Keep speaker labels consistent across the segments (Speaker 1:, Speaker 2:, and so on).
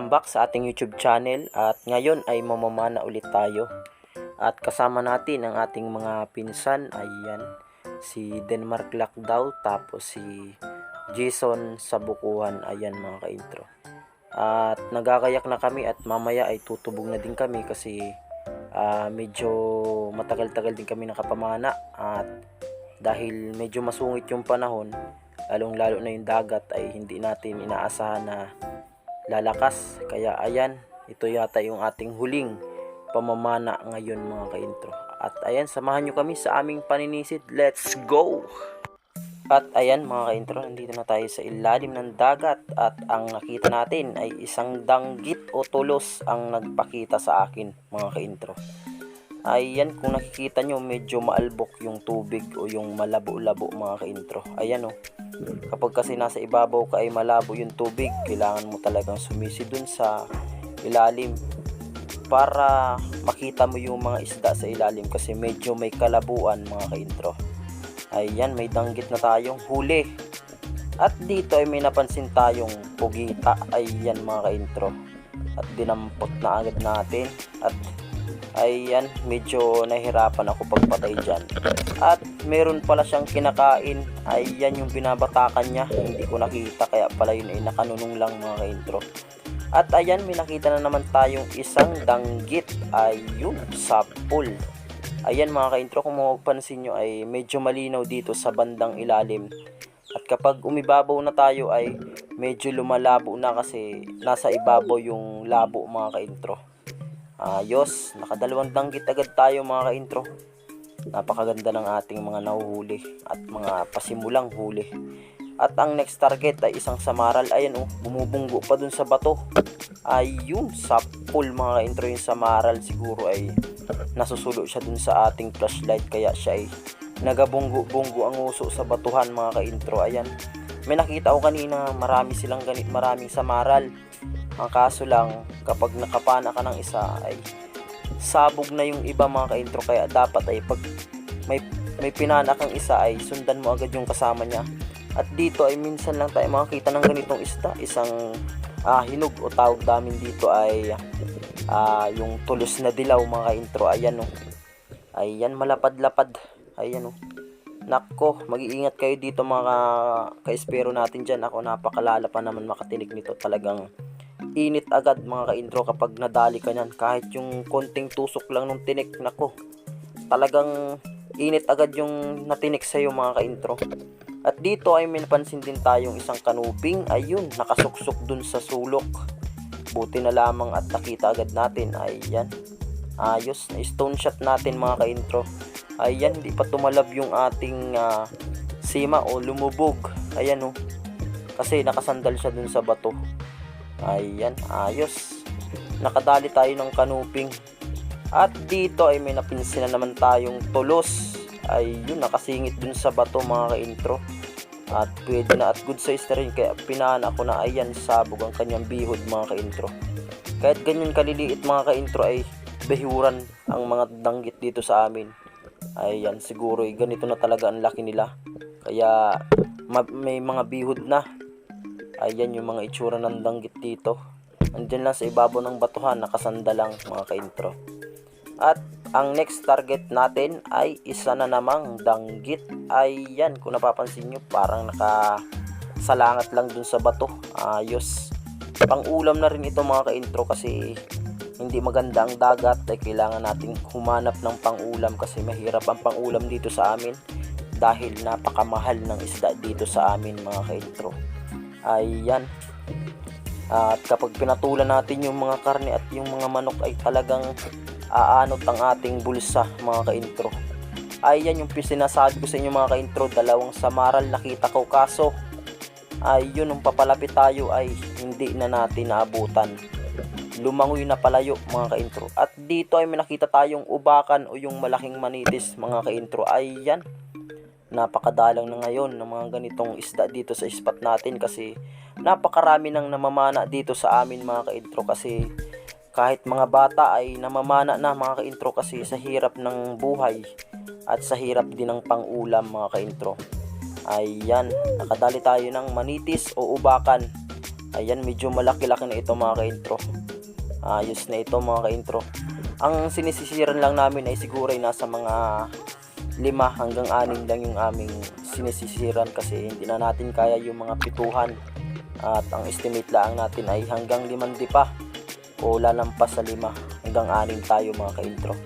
Speaker 1: Welcome back sa ating YouTube channel at ngayon ay mamamana ulit tayo. At kasama natin ang ating mga pinsan ayan si Denmark Lockdown tapos si Jason Sabukuhan ayan mga ka-intro. At nagagayak na kami at mamaya ay tutubog na din kami kasi ah, medyo matagal-tagal din kami nakapamana at dahil medyo masungit yung panahon lalong lalo na yung dagat ay hindi natin inaasahan na lalakas. Kaya ayan, ito yata yung ating huling pamamana ngayon mga ka-intro. At ayan, samahan nyo kami sa aming paninisid. Let's go! At ayan mga ka-intro, nandito na tayo sa ilalim ng dagat at ang nakita natin ay isang danggit o tulos ang nagpakita sa akin mga ka-intro. Ayan, kung nakikita nyo, medyo maalbok yung tubig o yung malabo-labo mga ka-intro. Ayan o, kapag kasi nasa ibabaw ka ay malabo yung tubig, kailangan mo talagang sumisi dun sa ilalim para makita mo yung mga isda sa ilalim kasi medyo may kalabuan mga ka-intro. Ayan, may danggit na tayong huli. At dito ay may napansin tayong pugita. Ayan mga ka-intro. At dinampot na agad natin. At ayan, medyo nahirapan ako pagpatay dyan. At meron pala siyang kinakain. Ayan yung binabatakan niya. Hindi ko nakita kaya pala yun ay nakanunong lang mga ka-intro. At ayan, may nakita na naman tayong isang danggit. Ayun, sa pool. Ayan mga ka-intro, kung mapapansin nyo ay medyo malinaw dito sa bandang ilalim. At kapag umibabaw na tayo ay medyo lumalabo na kasi nasa ibabaw yung labo mga ka-intro. Ayos, nakadalawang danggit agad tayo mga ka-intro. Napakaganda ng ating mga nahuhuli at mga pasimulang huli. At ang next target ay isang samaral. Ayan oh, bumubunggo pa dun sa bato. Ayun, sa pool mga ka-intro yung samaral siguro ay nasusulo siya dun sa ating flashlight kaya siya ay nagabunggo-bunggo ang uso sa batuhan mga ka-intro. Ayan, may nakita ko kanina marami silang ganit, maraming samaral. Ang kaso lang, kapag nakapana ka ng isa ay sabog na yung iba mga ka-intro kaya dapat ay pag may may pinana kang isa ay sundan mo agad yung kasama niya. At dito ay minsan lang tayo makakita ng ganitong isda, isang ah, hinog o tawag namin dito ay ah, yung tulos na dilaw mga ka-intro. Ayan oh. Ayan malapad-lapad. Ayan oh. Nako, mag-iingat kayo dito mga ka-espero natin dyan. Ako napakalala pa naman makatinik nito. Talagang init agad mga ka-intro kapag nadali ka nyan. Kahit yung konting tusok lang nung tinik, nako. Talagang init agad yung natinik sa'yo mga ka-intro. At dito ay may napansin din tayong isang kanuping. Ayun, nakasuksok dun sa sulok. Buti na lamang at nakita agad natin. Ayan. Ayos na stone shot natin mga ka-intro. Ayan, hindi pa tumalab yung ating ah, sima o lumubog. Ayan oh. Kasi nakasandal siya dun sa bato. Ayan, ayos. Nakadali tayo ng kanuping. At dito ay may napinsin na naman tayong tulos. Ayun, nakasingit dun sa bato mga ka-intro. At pwede na at good size na rin kaya pinana ko na ayan sabog ang kanyang bihod mga ka-intro. Kahit ganyan kaliliit mga ka-intro ay behuran ang mga danggit dito sa amin. Ayan, siguro ay ganito na talaga ang laki nila. Kaya ma- may mga bihod na. Ayan yung mga itsura ng danggit dito. Andyan lang sa ibabaw ng batuhan, nakasanda lang mga ka-intro. At ang next target natin ay isa na namang danggit. Ayan, kung napapansin nyo, parang nakasalangat lang dun sa bato. Ayos. Pang ulam na rin ito mga ka-intro kasi hindi maganda ang dagat ay kailangan nating humanap ng pangulam kasi mahirap ang pangulam dito sa amin dahil napakamahal ng isda dito sa amin mga ka-intro. Ayan. At kapag pinatulan natin yung mga karne at yung mga manok ay talagang aanot ang ating bulsa mga ka-intro. Ayan yung sinasabi ko sa inyo mga ka-intro, dalawang samaral nakita ko kaso ayun nung papalapit tayo ay hindi na natin naabutan. Lumangoy na palayo mga ka-intro. At dito ay may nakita tayong ubakan o yung malaking manitis mga ka-intro. Ayan, napakadalang na ngayon ng mga ganitong isda dito sa spot natin kasi napakarami nang namamana dito sa amin mga ka-intro kasi kahit mga bata ay namamana na mga ka-intro kasi sa hirap ng buhay at sa hirap din ng pang-ulam mga ka-intro. Ayan, nakadali tayo ng manitis o ubakan. Ayan, medyo malaki-laki na ito mga ka-intro. Ayos na ito mga ka-intro. Ang sinisisiran lang namin ay siguro ay nasa mga lima hanggang anim lang yung aming sinisisiran kasi hindi na natin kaya yung mga pituhan. At ang estimate lang natin ay hanggang limandi pa. O lalampas sa lima hanggang anim tayo mga ka-intro.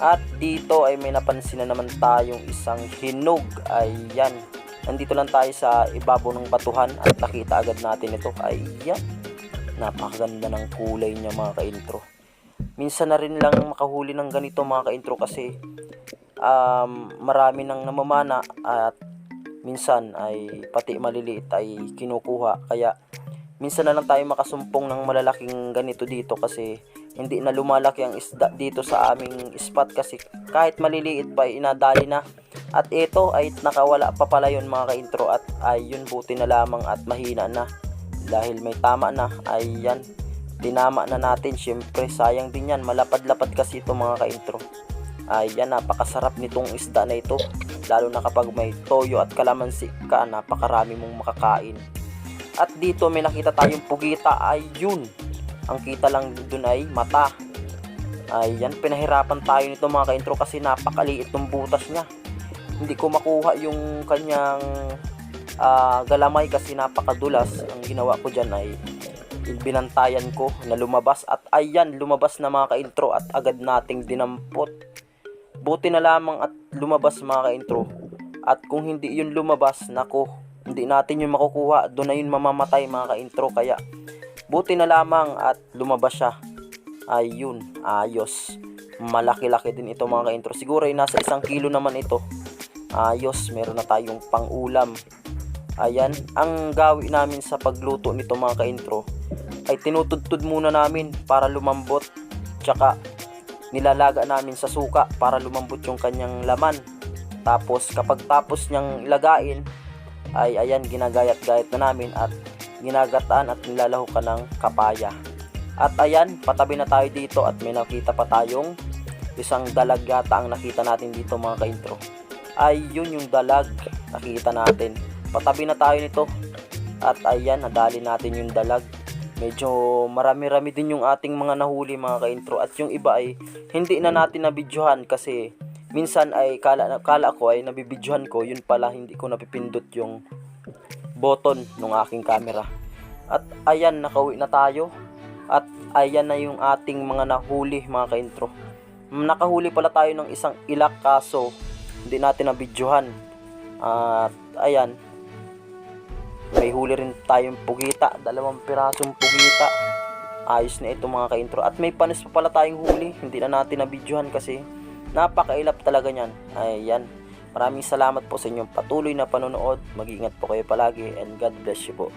Speaker 1: At dito ay may napansin na naman tayong isang hinog. Ayan. Nandito lang tayo sa ibabaw ng batuhan at nakita agad natin ito. Ayan. Napakaganda ng kulay niya mga ka-intro. Minsan na rin lang makahuli ng ganito mga ka-intro kasi um, marami nang namamana at minsan ay pati maliliit ay kinukuha. Kaya minsan na lang tayo makasumpong ng malalaking ganito dito kasi hindi na lumalaki ang isda dito sa aming spot kasi kahit maliliit pa inadali na. At ito ay nakawala pa pala yun mga ka-intro at ay buti na lamang at mahina na. Dahil may tama na ay yan tinama na natin. Syempre sayang din yan. Malapad-lapad kasi ito mga ka-intro Ayan, napakasarap nitong isda na ito. Lalo na kapag may toyo at kalamansi ka, napakarami mong makakain. At dito may nakita tayong pugita, ayun. Ang kita lang dun ay mata. Ayan, pinahirapan tayo nito mga ka-intro kasi napakaliit ng butas niya. Hindi ko makuha yung kanyang ah, galamay kasi napakadulas. Ang ginawa ko dyan ay binantayan ko na lumabas at ayan lumabas na mga ka-intro at agad nating dinampot buti na lamang at lumabas mga ka-intro. At kung hindi yun lumabas, nako, hindi natin yun makukuha. Doon na yun mamamatay mga ka-intro. Kaya, buti na lamang at lumabas siya. Ayun, ayos. Malaki-laki din ito mga ka-intro. Siguro ay nasa isang kilo naman ito. Ayos, meron na tayong pang-ulam. Ayan, ang gawin namin sa pagluto nito mga ka-intro ay tinutudtod muna namin para lumambot. Tsaka nilalaga namin sa suka para lumambot yung kanyang laman. Tapos kapag tapos niyang lagain ay ayan ginagayat-gayat na namin at ginagataan at nilalahukan ng kapaya. At ayan, patabi na tayo dito at may nakita pa tayong isang dalag yata ang nakita natin dito mga ka-intro. Ay yun yung dalag nakita natin. Patabi na tayo nito. At ayan, nadali natin yung dalag medyo marami-rami din yung ating mga nahuli mga ka-intro. At yung iba ay hindi na natin nabidyohan kasi minsan ay kala, kala ko ay nabibidyohan ko. Yun pala hindi ko napipindot yung button ng aking camera. At ayan nakauwi na tayo. At ayan na yung ating mga nahuli mga ka-intro. Nakahuli pala tayo ng isang ilak kaso hindi natin nabidyohan. At ayan may huli rin tayong pugita, dalawang pirasong pugita. Ayos na ito mga ka-intro. At may panis pa pala tayong huli, hindi na natin nabidyohan kasi napakailap talaga niyan. Ayan. Maraming salamat po sa inyong patuloy na panonood. Mag-ingat po kayo palagi and God bless you po.